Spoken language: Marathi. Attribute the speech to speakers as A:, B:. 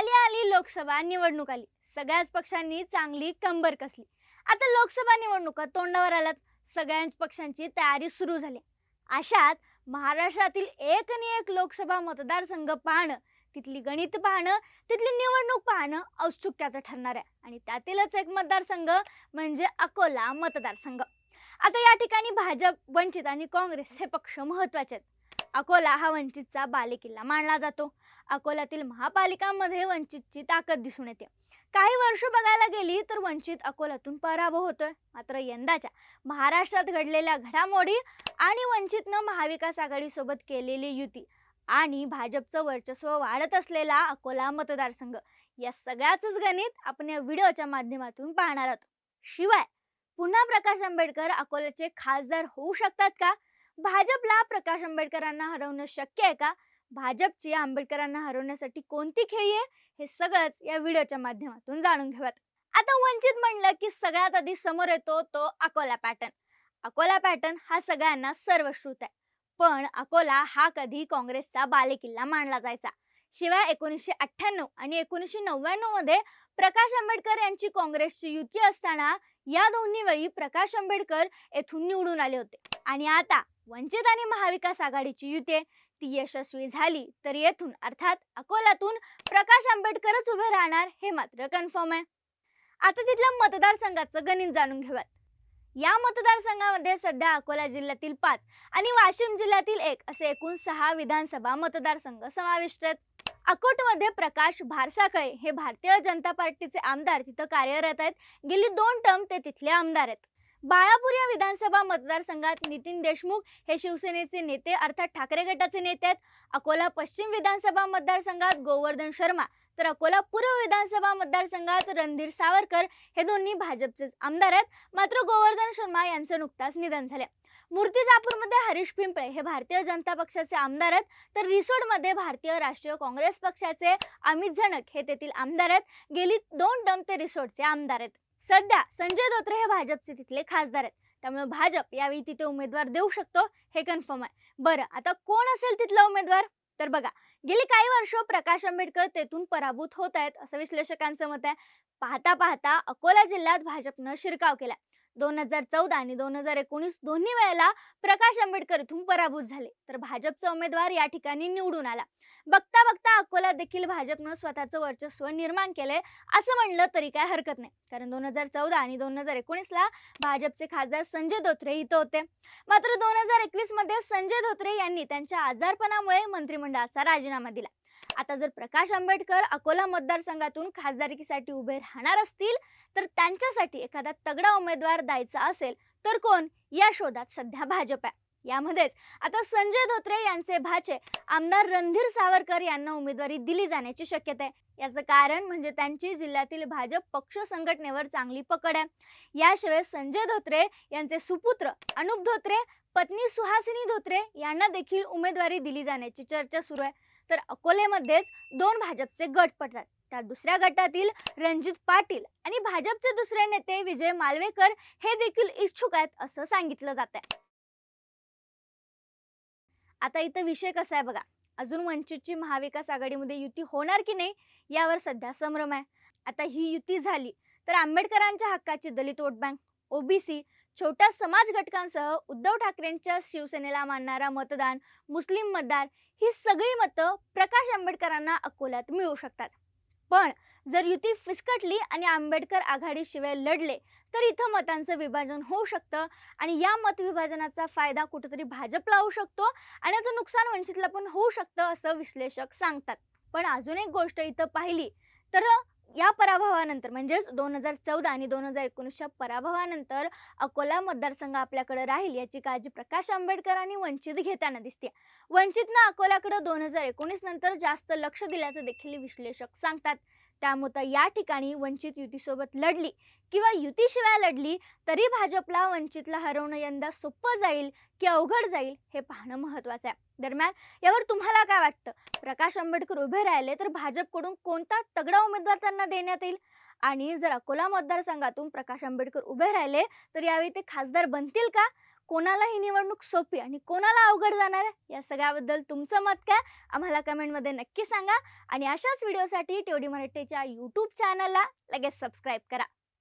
A: आली आली लोकसभा निवडणूक आली सगळ्याच पक्षांनी चांगली कंबर कसली. आता लोकसभा निवडणुका तोंडावर आल्यात. सगळ्याच पक्षांची तयारी सुरू झाली. अशात महाराष्ट्रातील एक आणि एक लोकसभा मतदारसंघ पाहणं तिथली गणित पाहणं तिथली निवडणूक पाहणं औत्सुक्याचं ठरणार आहे. आणि त्यातीलच एक मतदारसंघ म्हणजे अकोला मतदारसंघ. आता या ठिकाणी भाजप वंचित आणि काँग्रेस हे पक्ष महत्त्वाचे आहेत. अकोला हा वंचितचा बालेकिल्ला मानला जातो. अकोल्यातील महापालिकांमध्ये वंचितची ताकद दिसून येते. काही वर्ष बघायला गेली तर वंचित अकोल्यातून पराभव होतोय. मात्र यंदाच्या महाराष्ट्रात घडलेल्या घडामोडी आणि वंचितनं महाविकास आघाडीसोबत केलेली युती आणि भाजपचं वर्चस्व वाढत असलेला अकोला मतदारसंघ या सगळ्याच गणित आपण या व्हिडिओच्या माध्यमातून पाहणार आहोत. शिवाय पुन्हा प्रकाश आंबेडकर अकोल्याचे खासदार होऊ शकतात का? भाजपला प्रकाश आंबेडकरांना हरवणं शक्य आहे का? भाजपची आंबेडकरांना हरवण्यासाठी कोणती खेळी आहे? हे सगळंच या व्हिडिओच्या माध्यमातून जाणून घेऊयात. आता वंचित म्हणलं की सगळ्यात आधी समोर येतो तो अकोला पॅटर्न. अकोला पॅटर्न हा सगळ्यांना सर्वश्रुत आहे. पण अकोला हा कधी काँग्रेसचा बालेकिल्ला मानला जायचा? शिवाय एकोणीसशे अठ्ठ्याण्णव आणि एकोणीसशे नव्याण्णवमध्ये प्रकाश आंबेडकर यांची काँग्रेसची युती असताना या दोन्ही वेळी प्रकाश आंबेडकर येथून निवडून आले होते. आणि आता वंचित आणि महाविकास आघाडीची युती आहे, ती यशस्वी झाली तर येथून अर्थात अकोल्यातून प्रकाश आंबेडकरच उभे राहणार हे मात्र कन्फर्म आहे. आता तिथल्या मतदारसंघाचं गणित जाणून घेऊयात. या मतदारसंघामध्ये सध्या अकोला जिल्ह्यातील पाच आणि वाशिम जिल्ह्यातील एक असे एकूण सहा विधानसभा मतदारसंघ समाविष्ट आहेत. अकोटमध्ये प्रकाश भारसाकळे हे भारतीय जनता पार्टीचे आमदार तिथं कार्यरत आहेत. गेली दोन टर्म ते तिथले आमदार आहेत. बाळापूर या विधानसभा मतदारसंघात नितीन देशमुख हे शिवसेनेचे नेते अर्थात ठाकरे गटाचे नेते आहेत. अकोला पश्चिम विधानसभा मतदारसंघात गोवर्धन शर्मा तर अकोला पूर्व विधानसभा मतदारसंघात रणधीर सावरकर हे दोन्ही भाजपचेच आमदार आहेत. मात्र गोवर्धन शर्मा यांचं नुकताच निधन झाले. मूर्तिजापूरमध्ये हरीश पिंपळे हे भारतीय जनता पक्षाचे आमदार आहेत. तर रिसोडमध्ये भारतीय राष्ट्रीय काँग्रेस पक्षाचे अमित झणक हे तेथील आमदार आहेत. गेली दोन टर्म ते रिसोडचे आमदार आहेत. सध्या संजय धोत्रे हे भाजपचे तिथले खासदार आहेत. त्यामुळे भाजप यावेळी तिथे उमेदवार देऊ शकतो हे कन्फर्म आहे. बरं आता कोण असेल तिथला उमेदवार? तर बघा गेली काही वर्ष प्रकाश आंबेडकर तेथून पराभूत होत आहेत असं विश्लेषकांचं मत आहे. पाहता पाहता अकोला जिल्ह्यात भाजपनं शिरकाव केला दोन हजार चौदा आणि दोन हजार एकोणीस दोन्ही वेळेला प्रकाश आंबेडकर इथून पराभूत झाले. तर भाजपचा उमेदवार या ठिकाणी निवडून आला. बघता बघता अकोला देखील भाजपनं स्वतःचं वर्चस्व निर्माण केलंय असं म्हणलं तरी काय हरकत नाही. कारण दोन हजार चौदा आणि दोन हजार एकोणीसला भाजपचे खासदार संजय धोत्रे इथं होते. मात्र दोन हजार एकवीसमध्ये संजय धोत्रे यांनी त्यांच्या आजारपणामुळे मंत्रिमंडळाचा राजीनामा दिला. आता जर प्रकाश आंबेडकर अकोला मतदारसंघातून खासदारकीसाठी उभे राहणार असतील तर त्यांच्यासाठी एखादा तगडा उमेदवार द्यायचा असेल तर कोण? या शोधात सध्या भाजप आहे. यामध्येच आता संजय धोत्रे यांचे भाचे आमदार रणधीर सावरकर यांना उमेदवारी दिली जाण्याची शक्यता आहे. याचं कारण म्हणजे त्यांची जिल्ह्यातील भाजप पक्ष संघटनेवर चांगली पकड आहे. याशिवाय संजय धोत्रे यांचे सुपुत्र अनुप धोत्रे पत्नी सुहासिनी धोत्रे यांना देखील उमेदवारी दिली जाण्याची चर्चा सुरू आहे. तर अकोलेमध्येच दोन भाजपचे गट पडतात. त्या दुसऱ्या गटातील रणजित पाटील आणि भाजपचे दुसरे नेते विजय मालवेकर हे देखील इच्छुक आहेत असं सांगितलं जात आहे आता इथं विषय कसा आहे बघा. अजून वंचितची महाविकास आघाडीमध्ये युती होणार की नाही यावर सध्या संभ्रम आहे. आता ही युती झाली तर आंबेडकरांच्या हक्काची दलित वोट बँक ओबीसी छोट्या समाज घटकांसह उद्धव ठाकरेंच्या शिवसेनेला मानणारा मतदान मुस्लिम मतदार ही सगळी मतं प्रकाश आंबेडकरांना अकोल्यात मिळू शकतात. पण जर युती फिसकटली आणि आंबेडकर आघाडीशिवाय लढले तर इथं मतांचं विभाजन होऊ शकतं आणि या मतविभाजनाचा फायदा कुठेतरी भाजपला होऊ शकतो आणि याचं नुकसान वंचितला पण होऊ शकतं असं विश्लेषक सांगतात. पण अजून एक गोष्ट इथं पाहिली तर या पराभवानंतर म्हणजेच दोन हजार चौदा आणि दोन हजार एकोणीसच्या पराभवानंतर अकोला मतदारसंघ आपल्याकडे राहील याची काळजी प्रकाश आंबेडकरांनी वंचित घेताना दिसते. वंचितनं अकोल्याकडे दोन हजार एकोणीस नंतर जास्त लक्ष दिल्याचं देखील विश्लेषक सांगतात. त्यामुळं या ठिकाणी वंचित युतीसोबत लढली किंवा युतीशिवाय लढली तरी भाजपला वंचितला हरवणं यंदा सोपं जाईल की अवघड जाईल हे पाहणं महत्वाचं आहे. दरम्यान यावर तुम्हाला काय वाटतं? प्रकाश आंबेडकर उभे राहिले तर भाजपकडून कोणता तगडा उमेदवार त्यांना देण्यात येईल? आणि जर अकोला मतदारसंघातून प्रकाश आंबेडकर उभे राहिले तर यावेळी ते खासदार बनतील का? कोणाला ही निवडणूक सोपी आणि कोणाला अवघड जाणार आहे या सगळ्याबद्दल तुमचं मत काय? आम्हाला कमेंटमध्ये नक्की सांगा आणि अशाच व्हिडिओसाठी टेवडी मराठीच्या यूट्यूब चॅनलला लगेच सबस्क्राईब करा.